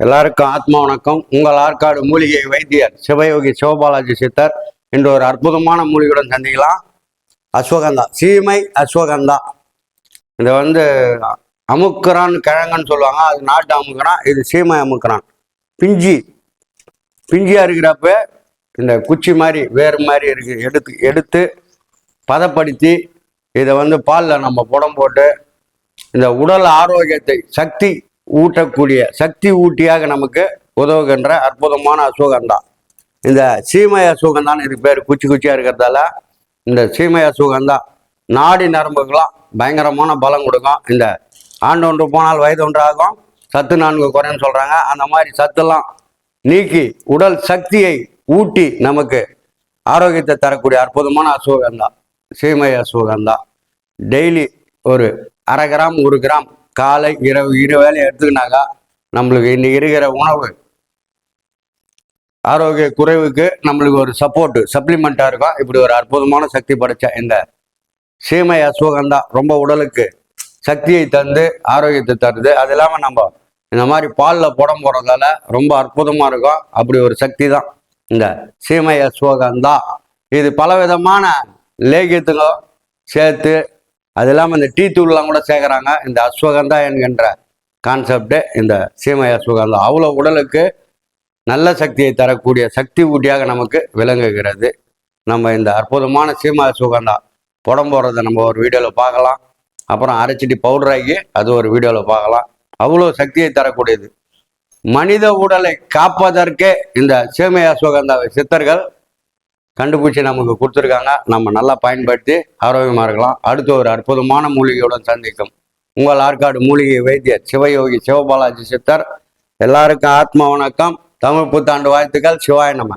எல்லாருக்கும் ஆத்மா வணக்கம். உங்கள் ஆற்காடு மூலிகை வைத்தியர் சிவயோகி சிவபாலாஜி சித்தர். இன்று ஒரு அற்புதமான மூலிகையுடன் சந்திக்கலாம். அஸ்வகந்தா சீமை அஸ்வகந்தா. இதை வந்து அமுக்குறான் கிழங்குன்னு சொல்லுவாங்க. அது நாட்டு அமுக்குறான் இது சீமை அமுக்குறான். பிஞ்சி. பிஞ்சியாக இருக்கிறப்ப இந்த குச்சி மாதிரி வேறு மாதிரி இருக்கு. எடுத்து எடுத்து பதப்படுத்தி இதை வந்து பாலில் நம்ம புடம் போட்டு இந்த உடல் ஆரோக்கியத்தை சக்தி ஊட்டக்கூடிய சக்தி ஊட்டியாக நமக்கு உதவுகின்ற அற்புதமான அசோகந்தான் இந்த சீமை அசுகந்தான் இதுக்கு பேர். குச்சி குச்சியாக இருக்கிறதால இந்த சீமை அசுகந்தா நாடி நரம்புக்கெல்லாம் பயங்கரமான பலம் கொடுக்கும். இந்த ஆண்டு ஒன்று போனால் வயது ஒன்றாகும். சத்து நான்கு குறைன்னு சொல்கிறாங்க அந்த மாதிரி சத்தெல்லாம் நீக்கி உடல் சக்தியை ஊட்டி நமக்கு ஆரோக்கியத்தை தரக்கூடிய அற்புதமான அசுகந்தா சீமை அசுகந்தா டெய்லி ஒரு அரை கிராம் ஒரு கிராம் காலை இரவு இரு வேலையை எடுத்துக்கினாக்கா நம்மளுக்கு இன்னைக்கு இருக்கிற உணவு ஆரோக்கிய குறைவுக்கு நம்மளுக்கு ஒரு சப்போர்ட் சப்ளிமெண்ட்டாக இருக்கும். இப்படி ஒரு அற்புதமான சக்தி படைச்ச இந்த சீமை அஸ்வகந்தா ரொம்ப உடலுக்கு சக்தியை தந்து ஆரோக்கியத்தை தருது. அது இல்லாமல் நம்ம இந்த மாதிரி பாலில் புடம் போடுறதால ரொம்ப அற்புதமாக இருக்கும். அப்படி ஒரு சக்தி தான் இந்த சீமை அசுவகந்தா இது பலவிதமான லேகியத்துக்கும் சேர்த்து அது இல்லாமல் இந்த டீ தூள்லாம் கூட சேர்க்குறாங்க. இந்த அஸ்வகந்தா என்கின்ற கான்செப்டு இந்த சீமை அஸ்வகந்தா. அவ்வளோ உடலுக்கு நல்ல சக்தியை தரக்கூடிய சக்தி ஊட்டியாக நமக்கு விளங்குகிறது. நம்ம இந்த அற்புதமான சீமா அஸ்வகந்தா புடம் போடுறதை நம்ம ஒரு வீடியோவில் பார்க்கலாம். அப்புறம் அரைச்சிட்டு பவுடர் ஆகி அது ஒரு வீடியோவில் பார்க்கலாம். அவ்வளோ சக்தியை தரக்கூடியது. மனித உடலை காப்பதற்கே இந்த சீமை அஸ்வகந்தாவை சித்தர்கள் கண்டுபிடிச்சி நமக்கு கொடுத்துருக்காங்க. நம்ம நல்லா பயன்படுத்தி ஆரோக்கியமாக இருக்கலாம். அடுத்து ஒரு அற்புதமான மூலிகையுடன் சந்திக்கும். உங்கள் ஆற்காடு மூலிகை வைத்தியர் சிவயோகி சிவபாலாஜி சித்தர். எல்லாருக்கும் ஆத்மா வணக்கம். தமிழ் புத்தாண்டு வாழ்த்துக்கள். சிவாய நம்ம